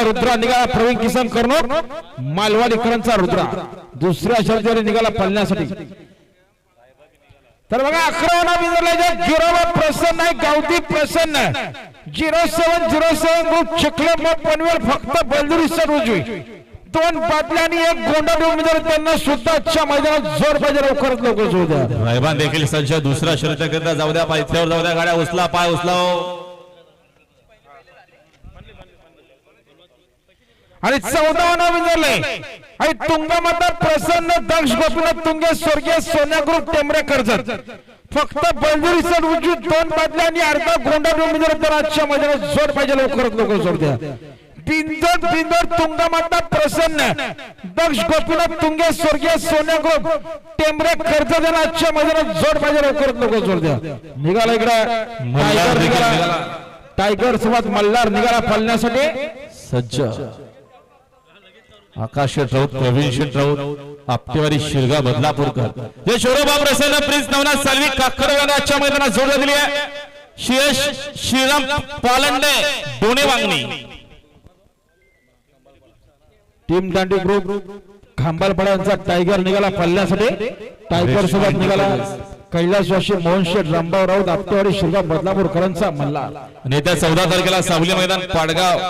रुद्रा निघाला प्रवीण किसन कर्ण मालवाडीकरांचा रुद्रा. दुसऱ्या शर्यतीवर निघाला पळण्यासाठी. तर बघा अकरा विजरला प्रसन्न आहे गावठी Prasanna zero seven zero seven group Chikhale मग पनवेल फक्त बंदुरी सर उजवी दोन बाटल्या आणि एक गोंडा उमेदवार त्यांना सुद्धा आजच्या मैदानात जोर पाहिजे लवकरात लवकर जोर द्या. रायबान देखील सज्ज दुसरा शर्यतीकरिता जाऊ द्या पायथ्यावर जाऊ द्या गाड्या उचला पाय उचला आणि चौदावना विजरले आणि तुंगामाता प्रसन्न दक्ष गोपीनाथ तुंगे स्वर्गीय सोन्या ग्रुप टेंबरे कर्जत. फक्त बंजुरी सर उजवी दोन बाटल्या आणि अर्धा गोंडा उमेदवार तर आजच्या मैदानात जोर पाहिजे लवकरात लवकर जोर द्या. बिंदर बिंदर तुंगामाता प्रसन्न. दक्ष गोपीनाथ तुंगे स्वर्गीय सोन्या ग्रुप टेंबरे कर्जत. यांना आजच्या मैदानात जोर पाहिजे लवकरात लवकर जोर द्या. निघाला इकडे. मल्हार टायगर निघाला. टायगर सोबत मल्हार निघाला पळण्यासाठी. सज्ज. आकाश राऊत प्रवीण शेठ राऊत आपटेवारी शिरगा बदलापूरकर. जे शोरोबा प्रसन्न प्रिन्स नवनाथ सालवी काकडवाने मैदानात जोड दिली आहे. शियश श्रीराम पालंडे दोन्ही वांगणी. टीम दांडी ग्रुप खांबालपाड्यांचा टायगर निघाला पल्ल्यासाठी. टायगर सोबत निघाला कैलास जोशी मोहन शेठ रामभाऊ राऊत आपटेवाडी शिरगा बदलापूरकरांचा मल्ला आणि येत्या चौदा तारखेला सावली मैदान पाडगाव.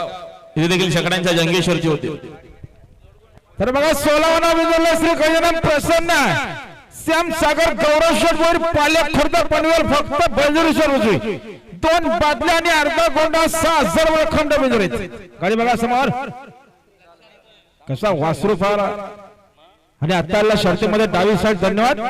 इथे देखील शकड्यांच्या जंगेश्वरची होती. तर बघा सोलावना विजयला श्री गजानन प्रसन्न श्याम सागर गौरव शेठवर पाल्या खुर्द पनवेल फक्त बंजुरीश्वर उजवी दोन बादल्या आणि अर्धा गोंडा सहा हजार वर खंड बिंजरीत. गाडी बघा समोर. कसा वासरू फार आणि आता शर्तीमध्ये डावी साईड धन्यवाद.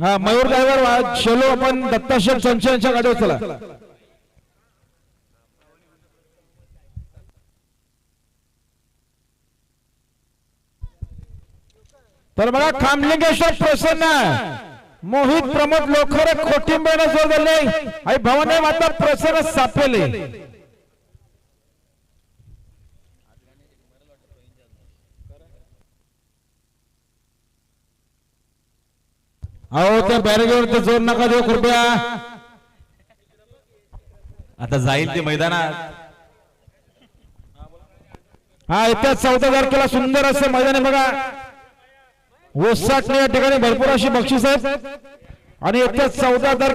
हा मयूर ड्रायव्हर चलो आपण दत्ताशेठ संचय यांच्या गाडीवर चला. तर बघा खामलिंगेश्वर प्रसन्न मोहित प्रमोद लोखरे खोटिंबे जोडले आई भवानी माता प्रसन्न सापेले. अहो त्या बॅरेजवर जोर नका देऊ कृपया. आता जाईल ते मैदानात. हा येत्या चौदा तारखेला सुंदर असं मैदान आहे बघा. ओसाटणे या ठिकाणी भरपूर अशी बक्षीस आहेत. आणि येत्या चौदा तारखेला